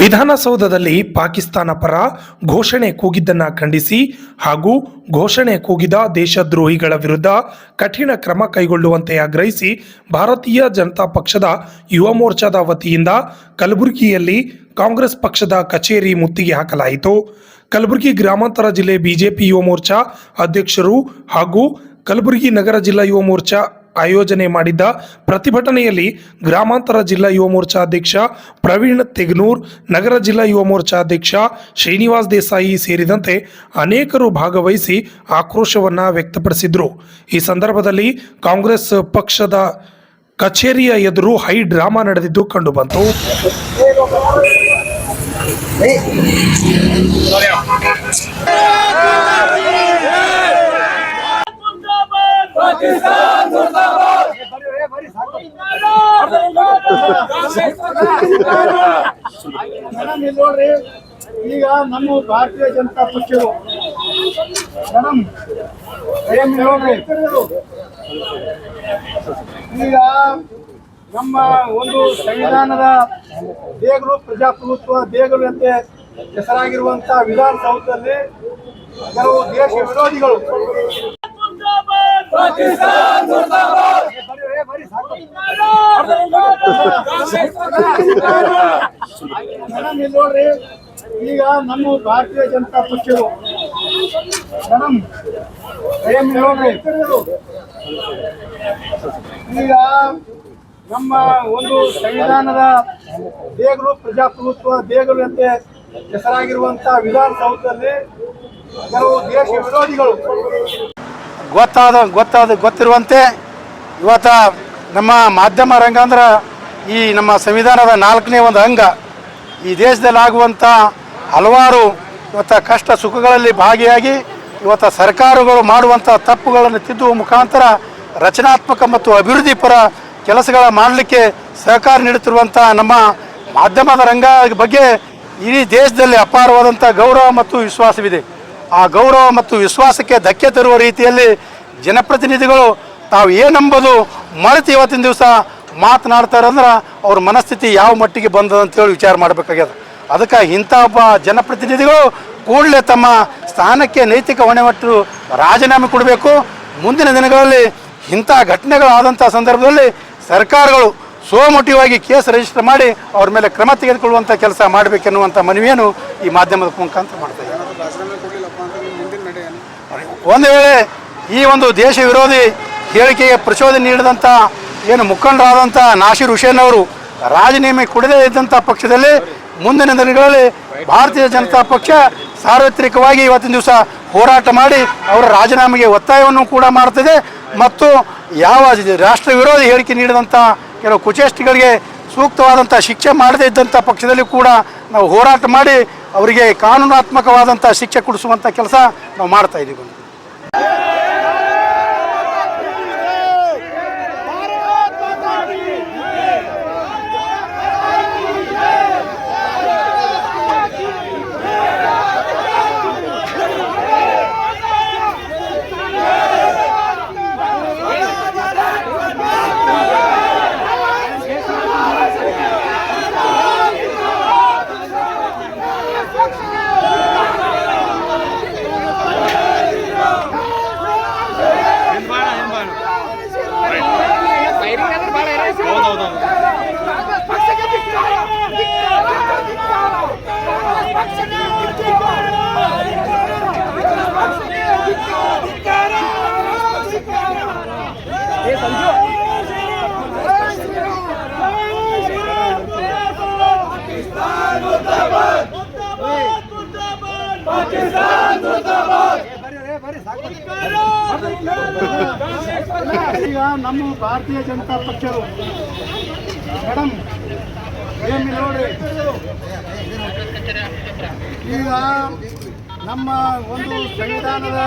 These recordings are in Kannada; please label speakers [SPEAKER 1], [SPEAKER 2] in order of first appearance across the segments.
[SPEAKER 1] ವಿಧಾನಸೌಧದಲ್ಲಿ ಪಾಕಿಸ್ತಾನ ಪರ ಘೋಷಣೆ ಕೂಗಿದ್ದನ್ನ ಖಂಡಿಸಿ ಹಾಗೂ ಘೋಷಣೆ ಕೂಗಿದ ದೇಶದ್ರೋಹಿಗಳ ವಿರುದ್ಧ ಕಠಿಣ ಕ್ರಮ ಕೈಗೊಳ್ಳುವಂತೆ ಆಗ್ರಹಿಸಿ ಭಾರತೀಯ ಜನತಾ ಪಕ್ಷದ ಯುವ ಮೋರ್ಚಾದ ವತಿಯಿಂದ ಕಲಬುರಗಿಯಲ್ಲಿ ಕಾಂಗ್ರೆಸ್ ಪಕ್ಷದ ಕಚೇರಿ ಮುತ್ತಿಗೆ ಹಾಕಲಾಯಿತು. ಕಲಬುರಗಿ ಗ್ರಾಮಾಂತರ ಜಿಲ್ಲೆ ಬಿಜೆಪಿ ಯುವ ಮೋರ್ಚಾ ಅಧ್ಯಕ್ಷರು ಹಾಗೂ ಕಲಬುರಗಿ ನಗರ ಜಿಲ್ಲಾ ಯುವ ಮೋರ್ಚಾ ಆಯೋಜನೆ ಮಾಡಿದ್ದ ಪ್ರತಿಭಟನೆಯಲ್ಲಿ ಗ್ರಾಮಾಂತರ ಜಿಲ್ಲಾ ಯುವ ಮೋರ್ಚಾ ಅಧ್ಯಕ್ಷ ಪ್ರವೀಣ್ ತೆಗ್ನೂರ್, ನಗರ ಜಿಲ್ಲಾ ಯುವ ಮೋರ್ಚಾ ಅಧ್ಯಕ್ಷ ಶ್ರೀನಿವಾಸ್ ದೇಸಾಯಿ ಸೇರಿದಂತೆ ಅನೇಕರು ಭಾಗವಹಿಸಿ ಆಕ್ರೋಶವನ್ನ ವ್ಯಕ್ತಪಡಿಸಿದ್ರು. ಈ ಸಂದರ್ಭದಲ್ಲಿ ಕಾಂಗ್ರೆಸ್ ಪಕ್ಷದ ಕಚೇರಿಯ ಎದುರು ಹೈ ಡ್ರಾಮಾ ನಡೆದಿದ್ದು ಕಂಡುಬಂತು.
[SPEAKER 2] ನೋಡ್ರಿ ಈಗ ನಮ್ಮ ಭಾರತೀಯ ಜನತಾ ಪಕ್ಷವು ಮೇಡಮ್ ಏನ್ ಈಗ ನಮ್ಮ ಒಂದು ಸಂವಿಧಾನದ ದೇಗಲು ಪ್ರಜಾಪ್ರಭುತ್ವ ದೇಗಲು ಅಂತೆ ಹೆಸರಾಗಿರುವಂತ ವಿಧಾನಸೌಧದಲ್ಲಿ ಕೆಲವು ದೇಶ ವಿರೋಧಿಗಳು. ನೋಡ್ರಿ ಈಗ ನಮ್ಮ ಭಾರತೀಯ ಜನತಾ ಪಕ್ಷವು ಮೇಡಮ್ ಏನ್ ನೋಡ್ರಿ ಈಗ ನಮ್ಮ ಒಂದು ಸಂವಿಧಾನದ ದೇಗಲು ಪ್ರಜಾಪ್ರಭುತ್ವ ದೇಗಲು ಅಂತ ಹೆಸರಾಗಿರುವಂತ ವಿಧಾನಸೌಧದಲ್ಲಿ ಕೆಲವು ದೇಶ ವಿರೋಧಿಗಳು
[SPEAKER 3] ಗೊತ್ತಾದ ಗೊತ್ತಾದ, ಗೊತ್ತಿರುವಂತೆ ಇವತ್ತ ನಮ್ಮ ಮಾಧ್ಯಮ ರಂಗ ಅಂದ್ರೆ ಈ ನಮ್ಮ ಸಂವಿಧಾನದ ನಾಲ್ಕನೇ ಒಂದು ಅಂಗ. ಈ ದೇಶದಲ್ಲಿ ಆಗುವಂಥ ಹಲವಾರು ಇವತ್ತ ಕಷ್ಟ ಸುಖಗಳಲ್ಲಿ ಭಾಗಿಯಾಗಿ ಇವತ್ತ ಸರ್ಕಾರಗಳು ಮಾಡುವಂಥ ತಪ್ಪುಗಳನ್ನು ತಿದ್ದುವ ಮುಖಾಂತರ ರಚನಾತ್ಮಕ ಮತ್ತು ಅಭಿವೃದ್ಧಿ ಪರ ಕೆಲಸಗಳ ಮಾಡಲಿಕ್ಕೆ ಸಹಕಾರ ನೀಡುತ್ತಿರುವಂಥ ನಮ್ಮ ಮಾಧ್ಯಮದ ರಂಗ ಬಗ್ಗೆ ಇಡೀ ದೇಶದಲ್ಲಿ ಅಪಾರವಾದಂಥ ಗೌರವ ಮತ್ತು ವಿಶ್ವಾಸವಿದೆ. ಆ ಗೌರವ ಮತ್ತು ವಿಶ್ವಾಸಕ್ಕೆ ಧಕ್ಕೆ ತರುವ ರೀತಿಯಲ್ಲಿ ಜನಪ್ರತಿನಿಧಿಗಳು ತಾವು ಏನಂಬೋದು ಮರೆತು ಇವತ್ತಿನ ದಿವಸ ಮಾತನಾಡ್ತಾರೆ ಅಂದ್ರೆ ಅವ್ರ ಮನಸ್ಥಿತಿ ಯಾವ ಮಟ್ಟಿಗೆ ಬಂದದ ಅಂತೇಳಿ ವಿಚಾರ ಮಾಡಬೇಕಾಗ್ಯದ. ಅದಕ್ಕೆ ಇಂಥ ಒಬ್ಬ ಜನಪ್ರತಿನಿಧಿಗಳು ಕೂಡಲೇ ತಮ್ಮ ಸ್ಥಾನಕ್ಕೆ ನೈತಿಕ ಹೊಣೆವಟ್ಟು ರಾಜೀನಾಮೆ ಕೊಡಬೇಕು. ಮುಂದಿನ ದಿನಗಳಲ್ಲಿ ಇಂಥ ಘಟನೆಗಳಾದಂಥ ಸಂದರ್ಭದಲ್ಲಿ ಸರ್ಕಾರಗಳು ಸೋಮುಟಿವಾಗಿ ಕೇಸ್ ರಿಜಿಸ್ಟರ್ ಮಾಡಿ ಅವ್ರ ಮೇಲೆ ಕ್ರಮ ತೆಗೆದುಕೊಳ್ಳುವಂಥ ಕೆಲಸ ಮಾಡಬೇಕೆನ್ನುವಂಥ ಮನವಿಯನ್ನು ಈ ಮಾಧ್ಯಮದ ಮುಖಾಂತರ ಮಾಡ್ತಾ ಇದ್ದಾರೆ. ಒಂದು ವೇಳೆ ಈ ಒಂದು ದೇಶ ವಿರೋಧಿ ಹೇಳಿಕೆಗೆ ಪ್ರಚೋದನೆ ನೀಡಿದಂಥ ಏನು ಮುಖಂಡರಾದಂಥ ನಾಶೀರ್ ಹುಸೇನ್ ಅವರು ರಾಜೀನಾಮೆ ಕೊಡದೇ ಇದ್ದಂಥ ಪಕ್ಷದಲ್ಲಿ ಮುಂದಿನ ದಿನಗಳಲ್ಲಿ ಭಾರತೀಯ ಜನತಾ ಪಕ್ಷ ಸಾರ್ವತ್ರಿಕವಾಗಿ ಇವತ್ತಿನ ದಿವಸ ಹೋರಾಟ ಮಾಡಿ ಅವರ ರಾಜೀನಾಮೆಗೆ ಒತ್ತಾಯವನ್ನು ಕೂಡ ಮಾಡ್ತಿದೆ ಮತ್ತು ಯಾವ ರಾಷ್ಟ್ರ ವಿರೋಧಿ ಹೇಳಿಕೆ ನೀಡಿದಂಥ ಕೆಲವು ಕುಚೇಷ್ಟಿಗಳಿಗೆ ಸೂಕ್ತವಾದಂಥ ಶಿಕ್ಷೆ ಮಾಡದೇ ಇದ್ದಂಥ ಪಕ್ಷದಲ್ಲಿ ಕೂಡ ನಾವು ಹೋರಾಟ ಮಾಡಿ ಅವರಿಗೆ ಕಾನೂನಾತ್ಮಕವಾದಂಥ ಶಿಕ್ಷೆ ಕೊಡಿಸುವಂಥ ಕೆಲಸ ನಾವು ಮಾಡ್ತಾ ಇದ್ದೀವಿ.
[SPEAKER 2] ಈಗ ನಮ್ಮ ಭಾರತೀಯ ಜನತಾ ಪಕ್ಷರು ಮೇಡಮ್ ಏನು ನೋಡಿ. ಈಗ ನಮ್ಮ ಒಂದು ಸಂವಿಧಾನದ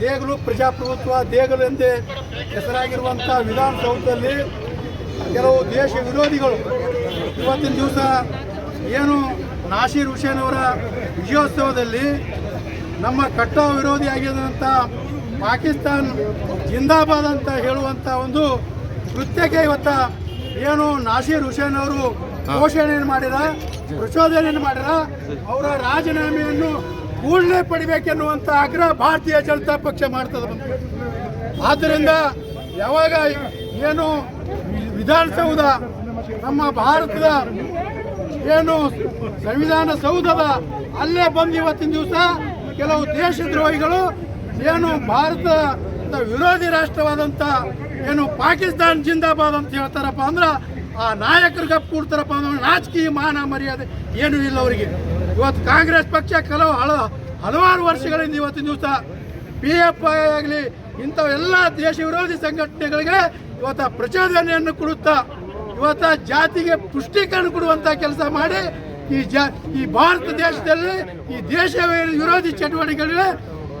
[SPEAKER 2] ದೇಗಲು ಪ್ರಜಾಪ್ರಭುತ್ವ ದೇಗಲು ಎಂದೇ ಹೆಸರಾಗಿರುವಂಥ ವಿಧಾನಸೌಧದಲ್ಲಿ ಕೆಲವು ದೇಶ ವಿರೋಧಿಗಳು ಇವತ್ತಿನ ದಿವಸ ಏನು ನಾಸೀರ್ ಹುಸೇನ್ ಅವರ ವಿಜಯೋತ್ಸವದಲ್ಲಿ ನಮ್ಮ ಕಟ್ಟ ವಿರೋಧಿಯಾಗಿರುವಂಥ ಪಾಕಿಸ್ತಾನ್ ಜಿಂದಾಬಾದ್ ಅಂತ ಹೇಳುವಂಥ ಒಂದು ಕೃತ್ಯಕ್ಕೆ ಇವತ್ತ ಏನು ನಾಸೀರ್ ಹುಸೇನ್ ಅವರು ಘೋಷಣೆ ಮಾಡಿದ ಪ್ರಚೋದನೆ ಮಾಡ್ಯಾರ ಅವರ ರಾಜೀನಾಮೆಯನ್ನು ಕೂಡಲೇ ಪಡಿಬೇಕೆನ್ನುವಂಥ ಆಗ್ರಹ ಭಾರತೀಯ ಜನತಾ ಪಕ್ಷ ಮಾಡ್ತದೆ. ಆದ್ದರಿಂದ ಯಾವಾಗ ಏನು ವಿಧಾನಸೌಧ ನಮ್ಮ ಭಾರತದ ಏನು ಸಂವಿಧಾನ ಸೌಧದ ಅಲ್ಲೇ ಬಂದು ಇವತ್ತಿನ ದಿವಸ ಕೆಲವು ದೇಶದ್ರೋಹಿಗಳು ಏನು ಭಾರತದ ವಿರೋಧಿ ರಾಷ್ಟ್ರವಾದಂಥ ಏನು ಪಾಕಿಸ್ತಾನ್ ಜಿಂದಾಬಾದ್ ಅಂತ ಹೇಳ್ತಾರಪ್ಪ ಅಂದ್ರೆ ಆ ನಾಯಕರು ಗಪ್ ಕೂಡ್ತಾರಪ್ಪ ಅಂದ್ರೆ ನಾಚಿಕೆ ಮಾನ ಮರ್ಯಾದೆ ಏನೂ ಇಲ್ಲ ಅವರಿಗೆ. ಇವತ್ತು ಕಾಂಗ್ರೆಸ್ ಪಕ್ಷ ಕೆಲವು ಹಲ ಹಲವಾರು ವರ್ಷಗಳಿಂದ ಇವತ್ತಿನ ದಿವಸ ಪಿ ಎಫ್ ಐ ಆಗಲಿ ಇಂಥವೆಲ್ಲ ದೇಶ ವಿರೋಧಿ ಸಂಘಟನೆಗಳಿಗೆ ಇವತ್ತ ಪ್ರಚೋದನೆಯನ್ನು ಕೊಡುತ್ತಾ ಇವತ್ತ ಜಾತಿಗೆ ಪುಷ್ಟೀಕರಣ ಕೊಡುವಂತ ಕೆಲಸ ಮಾಡಿ ಈ ಜಾ ಈ ಭಾರತ ದೇಶದಲ್ಲಿ ಈ ದೇಶ ವಿರೋಧಿ ಚಟುವಟಿಕೆಗಳಿಗೆ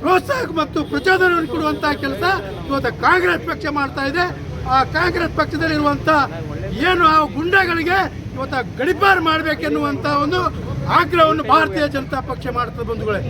[SPEAKER 2] ಪ್ರೋತ್ಸಾಹ ಮತ್ತು ಪ್ರಚೋದನೆಯನ್ನು ಕೊಡುವಂತಹ ಕೆಲಸ ಇವತ್ತು ಕಾಂಗ್ರೆಸ್ ಪಕ್ಷ ಮಾಡ್ತಾ ಇದೆ. ಆ ಕಾಂಗ್ರೆಸ್ ಪಕ್ಷದಲ್ಲಿರುವಂತ ಏನು ಆ ಗುಂಡಗಳಿಗೆ ಇವತ್ತು ಗಡಿಪಾರು ಮಾಡಬೇಕೆನ್ನುವಂತ ಒಂದು ಆಗ್ರಹವನ್ನು ಭಾರತೀಯ ಜನತಾ ಪಕ್ಷ ಮಾಡ್ತದೆ ಬಂಧುಗಳೇ.